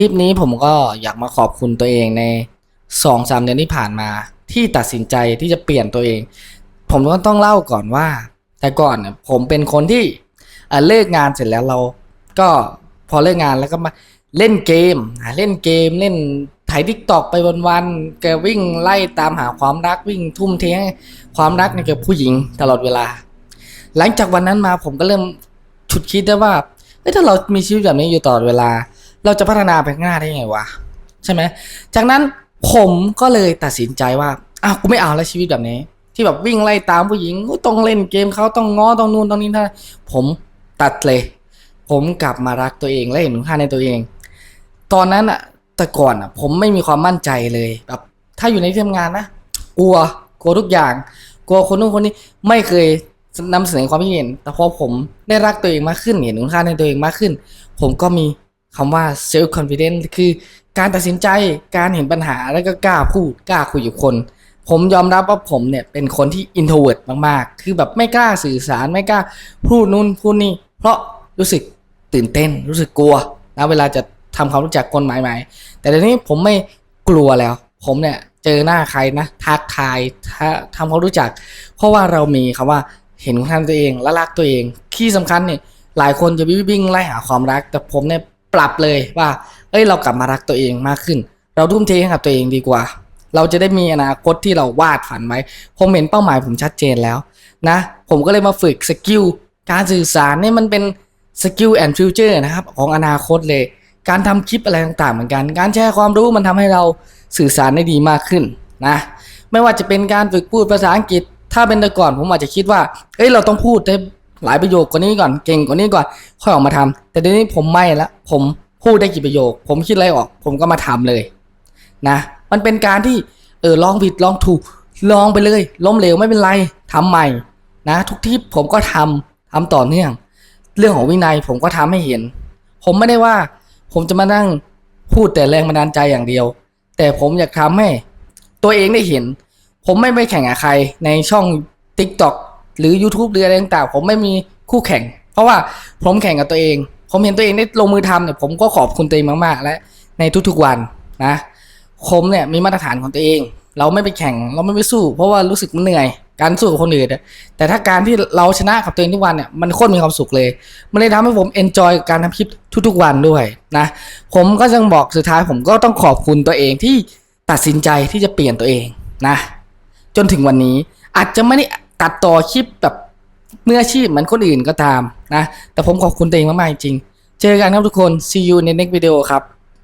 คลิปนี้ผมก็อยากมาขอบคุณตัวเองในสองสามเดือนที่ผ่านมา ที่ตัดสินใจที่จะเปลี่ยนตัวเอง ผมก็ต้องเล่าก่อนว่า แต่ก่อนผมเป็นคนที่เเลิกงานเสร็จแล้วเรา ก็พอเลิกงานแล้วก็มาเล่นเกมเล่นเกมเล่นถ่ายทิกตอกไปวันๆแกวิ่งไล่ตามหาความรักวิ่งทุ่มเทให้ความรักในกับผู้หญิงตลอดเวลา หลังจากวันนั้นมาผมก็เริ่มฉุดคิดได้ว่าถ้าเรามีชีวิตแบบนี้อยู่ตลอดเวลา เราจะพัฒนาไปข้างหน้าได้ยังไงวะใช่ไหมจากนั้นผมก็เลยตัดสินใจว่าอ้าวกูไม่เอาแล้วชีวิตแบบนี้ ที่แบบวิ่งไล่ตามผู้หญิงก็ต้องเล่นเกมเขาต้องง้อต้องนู่นต้องนี่ท่านผมตัดเลย ผมกลับมารักตัวเองและเห็นคุณค่าในตัวเอง ตอนนั้นอะแต่ก่อนอะผมไม่มีความมั่นใจเลยแบบถ้าอยู่ในที่ทำงานนะกลัวกลัวทุกอย่าง กลัวคนนู้นคนนี้ไม่เคยนำเสนอความคิดเห็น แต่พอผมได้รักตัวเองมากขึ้นเห็นคุณค่าในตัวเองมากขึ้น ผมก็มี คำว่า self confidence คือการตัดสินใจการเห็นปัญหาแล้วก็กล้าพูดกล้าคุยกับคน ผมยอมรับว่าผมเนี่ยเป็นคนที่ introvert มากๆ คือแบบไม่กล้าสื่อสารไม่กล้าพูดนู่นพูดนี่ เพราะรู้สึกตื่นเต้น รู้สึกกลัวนะเวลาจะทำความรู้จักคนใหม่ๆ แต่เดี๋ยวนี้ผมไม่กลัวแล้ว ผมเนี่ยเจอหน้าใครนะทักทายทักทำความรู้จัก เพราะว่าเรามีคำว่าเห็นคุณค่าตัวเองและรักตัวเองที่สำคัญเนี่ยหลายคนจะวิ่งไล่หาความรัก แต่ผมเนี่ย ปรับเลยว่า เอ้ยเรากลับมารักตัวเองมากขึ้น เราทุ่มเทให้กับตัวเองดีกว่า เราจะได้มีอนาคตที่เราวาดฝันไว้ผมเห็นเป้าหมายผมชัดเจนแล้วนะ ผมก็เลยมาฝึกสกิลการสื่อสารเนี่ยมันเป็นสกิลแอนด์ฟิวเจอร์นะครับของอนาคตเลย การทำคลิปอะไรต่างๆ เหมือนกัน การแชร์ความรู้มันทำให้เราสื่อสารได้ดีมากขึ้นนะไม่ว่าจะเป็นการฝึกพูดภาษาอังกฤษ ถ้าเป็นแต่ก่อนผมอาจจะคิดว่าเอ้ยเราต้องพูดได้ หลายประโยคกว่านี้ก่อนเก่งกว่านี้ก่อนค่อยออกมาทำแต่เดี๋ยวนี้ผมไม่ละผมพูดได้กี่ประโยค ผมคิดอะไรออก ผมก็มาทำเลยนะมันเป็นการที่เออลองผิดลองถูกลองไปเลยล้มเหลวไม่เป็นไรทำใหม่นะทุกที่ผมก็ทำทำต่อเนื่อง เรื่องของวินัยผมก็ทำให้เห็น ผมไม่ได้ว่า ผมจะมานั่งพูดแต่แรงบันดาลใจอย่างเดียว แต่ผมอยากทำให้ตัวเองได้เห็น ผมไม่ไปแข่งกับใครในช่อง TikTok หรือ YouTube หรืออะไรต่างๆผมไม่มีคู่แข่ง เพราะว่าผมแข่งกับตัวเอง ผมเห็นตัวเองได้ลงมือทำเนี่ยผมก็ขอบคุณตัวเองมากๆ และในทุกๆวันนะผมเนี่ยมีมาตรฐานของตัวเอง เราไม่ไปแข่งเราไม่ไปสู้ เพราะว่ารู้สึกมันเหนื่อยการสู้กับคนอื่นแต่ถ้าการที่เราชนะกับตัวเองทุกวันเนี่ยมันโคตรมีความสุขเลย มันเลยทำให้ผมเอนจอยกับการทำคลิปทุกๆวันด้วยนะผมก็ยังบอกสุดท้ายผมก็ต้องขอบคุณตัวเองที่ตัดสินใจที่จะเปลี่ยนตัวเองนะ จนถึงวันนี้อาจจะไม่ได้ ตัดต่อคลิปแบบมืออาชีพเหมือนคนอื่นก็ตามนะ แต่ผมขอบคุณตัวเองมากๆจริง เจอกันครับทุกคน see you ใน next video ครับ